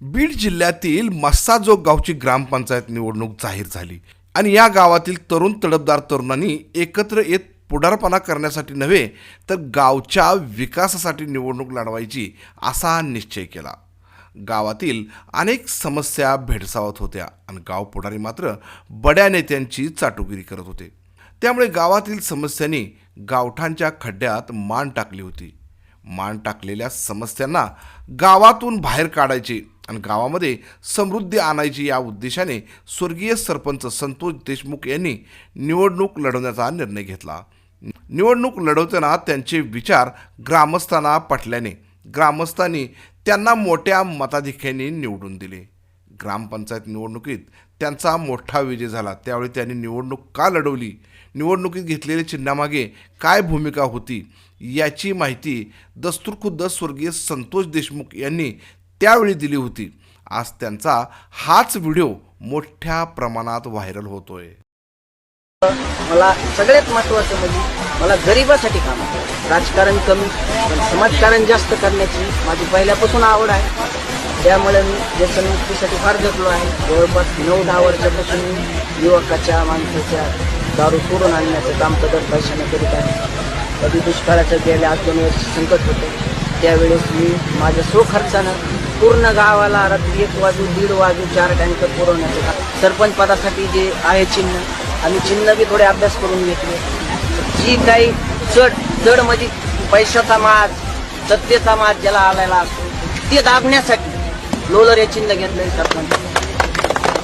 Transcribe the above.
बीड जिल्ह्यातील मस्साजोग गावची ग्रामपंचायत निवडणूक जाहीर झाली. आणि या गावातील तरुण तडफदार तरुणांनी एकत्र येत पुढारपणा करण्यासाठी नव्हे तर गावच्या विकासासाठी निवडणूक लढवायची असा निश्चय केला. गावातील अनेक समस्या भेडसावत होत्या आणि गाव पुढारी मात्र बड्या नेत्यांची चाटुगिरी करत होते. त्यामुळे गावातील समस्यांनी गावठांच्या खड्ड्यात मान टाकली होती. मान टाकलेल्या समस्यांना गावातून बाहेर काढायचे आणि गावामध्ये समृद्धी आणायची या उद्देशाने स्वर्गीय सरपंच संतोष देशमुख यांनी निवडणूक लढवण्याचा निर्णय घेतला. निवडणूक लढवताना त्यांचे विचार ग्रामस्थांना पटल्याने ग्रामस्थांनी त्यांना मोठ्या मताधिक्याने निवडून दिले. ग्रामपंचायत निवडणुकीत त्यांचा मोठा विजय झाला. त्यावेळी त्यांनी निवडणूक का लढवली? निवडणुकीत घेतलेल्या चिन्हामागे काय भूमिका होती? याची माहिती दस्तूरखुद्द स्वर्गीय संतोष देशमुख यांनी त्यावेळी दिली होती. आज त्यांचा हाच व्हिडिओ मोठ्या प्रमाणात व्हायरल होतोय. मला सगळ्यात महत्वाचं म्हणजे मला गरिबासाठी काम राजकारण कमी पण समाजकारण जास्त करण्याची माझी पहिल्यापासून आवड आहे. त्यामुळे मी व्यसनमुक्तीसाठी फार जगलो आहे जवळपास नऊ दहा वर्षापासून मी युवकाच्या माणसाच्या दारू सोडून आणण्याचं काम सदर पैशाने करीत आहे. कधी दुष्काळाचं गेल्या आज दोन वर्ष संकट होतं त्यावेळेस मी माझ्या स्वखर्चानं पूर्ण गावाला रात्री एक वाजू दीड वाजू चार टँकर पुरवण्याचं येतात. सरपंच पदासाठी जे आहे चिन्ह आम्ही चिन्ह बी थोडे अभ्यास करून घेतले. जी काही चढ चढ म्हणजे पैशाचा माज सत्तेचा माज ज्याला आलेला असतो ते दाबण्यासाठी लोलर हे चिन्ह घेतलंय सरपंच.